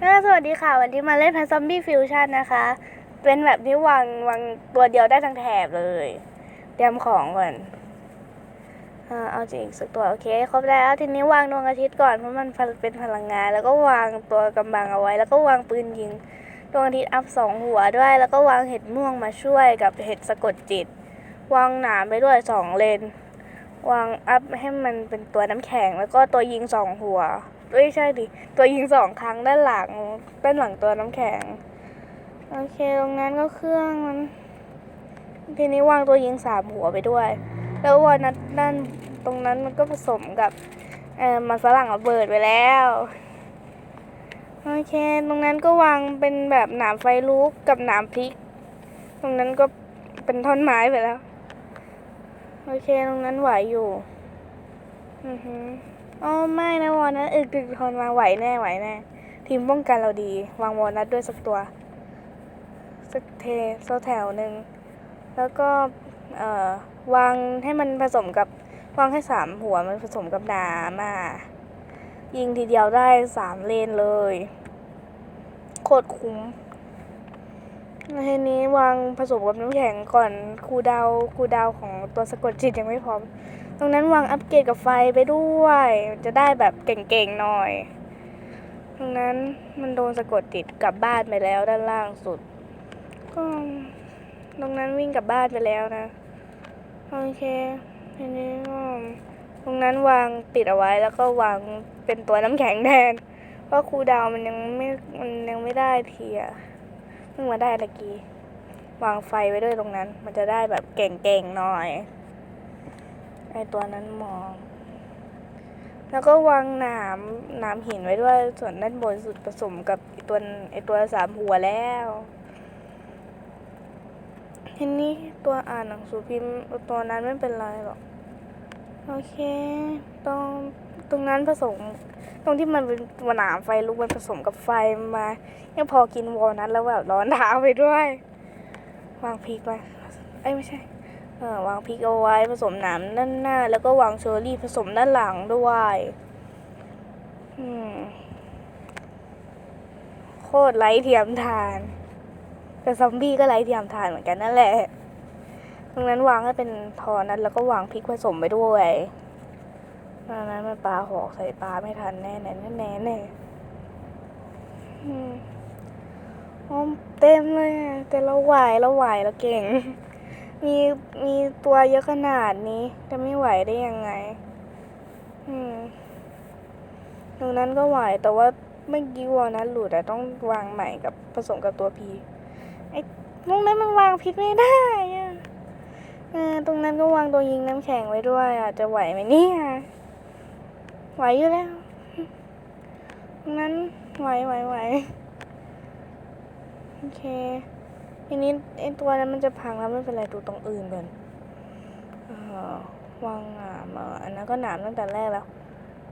เออสวัสดีค่ะ วันนี้มาเล่นแพนซอมบี้ฟิวชั่นนะคะ เป็นแบบที่วางวางตัวเดียวได้ทั้งแถบเลย เตรียมของก่อนเอาจริงสักตัวโอเค ครบแล้วทีนี้วางดวงอาทิตย์ก่อนเพราะมันเป็นพลังงาน แล้วก็วางตัวกำบังเอาไว้ แล้วก็วางปืนยิงดวงอาทิตย์อัพสองหัวด้วย แล้วก็วางเห็ดม่วงมาช่วยกับเห็ดสะกดจิต วางหนามไปด้วยสองเลน วางอัพให้มันเป็นตัวน้ำแข็ง แล้วก็ตัวยิงสองหัวไม่ใช่ดิ ตัวยิงสองครั้งด้านหลังด้านหลังตัวน้ำแข็ง โอเคตรงนั้นก็เครื่องมันทีนี้วางตัวยิงสามหัวไปด้วย แล้ววันนั้นด้านตรงนั้นมันก็ผสมกับเอ่อมันฝรั่งระเบิดไปแล้วโอเค ตรงนั้นก็วางเป็นแบบหนามไฟลุกกับหนามพริก ตรงนั้นก็เป็นท่อนไม้ไปแล้ว โอเคตรงนั้นไหวอยู่ อือฮึอ๋อไม่นะวอนัทอึกดึกทนมาไหวแน่ไหวแน่ ทีมป้องกันเราดี วางวอนัทด้วยสักตัว สักเทสักแถวหนึ่ง แล้วก็ เอ่อ วางให้มันผสมกับ วางให้สามหัวมันผสมกับหนามอะยิงทีเดียวได้สามเลนเลย โคตรคุ้ม ทีนี้วางผสมกับน้ำแข็งก่อนคูดาวน์คูดาวของตัวสะกดจิตยังไม่พร้อม ตรงนั้นวางอัปเกรดกับไฟไปด้วย จะได้แบบเก่งๆหน่อย ตรงนั้นมันโดนสะกดจิตกลับบ้านไปแล้วด้านล่างสุด ก็ตรงนั้นวิ่งกลับบ้านไปแล้วนะ โอเคทีนี้ก็ตรงนั้นวางปิดเอาไว้แล้วก็วางเป็นตัวน้ำแข็งแทนเพราะครูดาวมันยังไม่มันยังไม่ได้เทีอะเพิ่งมาได้ตะกี้ วางไฟไว้ด้วยตรงนั้น มันจะได้แบบเก่งๆหน่อย ไอตัวนั้นมอง แล้วก็วางหนามหนามหินไว้ด้วย ส่วนด้านบนสุดผสมกับไอตัวไอตัวสามหัวแล้วทีนี้ตัวอ่านหนังสือพิมพ์ตัวนั้นไม่เป็นไรหรอก โอเค ตรงตรงนั้นผสม รงที่มันเป็นตัวหนามไฟลุกมันผสมกับไฟมา ยังพอกินวอลนัทแล้วแบบร้อนเท้าไปด้วย วางพริกไว้เอ้ยไม่ใช่เออวางพริกเอาไว้ผสมหนามด้านหน้า แล้วก็วางเชอร์รี่ผสมด้านหลังด้วยอืมโคตรไร้เทียมทาน แต่ซอมบี้ก็ไร้เทียมทานเหมือนกันนั่นแหละตรงนั้นวางให้เป็นทอนั้นแล้วก็วางพริกผสมไปด้วย ตอนนั้นมันปลาหอกใส่ปลาไม่ทันแน่แน่แน่แน่แน่อืมเต็มเลยแต่เราไหวเราไหวเราเก่ง มีมีตัวเยอะขนาดนี้ จะไม่ไหวได้ยังไง อืมตรงนั้นก็ไหวแต่ว่าเมื่อกี้วอลนั้นหลุดแต่ต้องวางใหม่กับผสมกับตัวพีไอ้ตรงนั้นมันวางพิษไม่ได้อะเออตรงนั้นก็วางตัวยิงน้ำแข็งไว้ด้วยอะจะไหวไหมเนี่ย ไหวอยู่แล้วนั้นไหวไหวไหวโอเคทีนี้ไอตัวนั้นมันจะพังแล้วไม่เป็นไรดูตรงอื่นก่อนวางหนามอะอันนั้นก็หนามตั้งแต่แรกแล้ว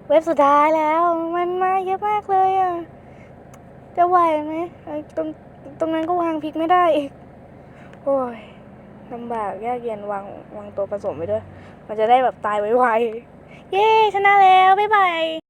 เว็บสุดท้ายแล้ว มันมาเยอะมากเลยอะ จะไหวไหมตรงตรงนั้นก็วางพริกไม่ได้อีก โอ้ยลำบากยากเย็นวางวางตัวผสมไปด้วย มันจะได้แบบตายไวๆ เย้ชนะแล้ว บ๊ายบาย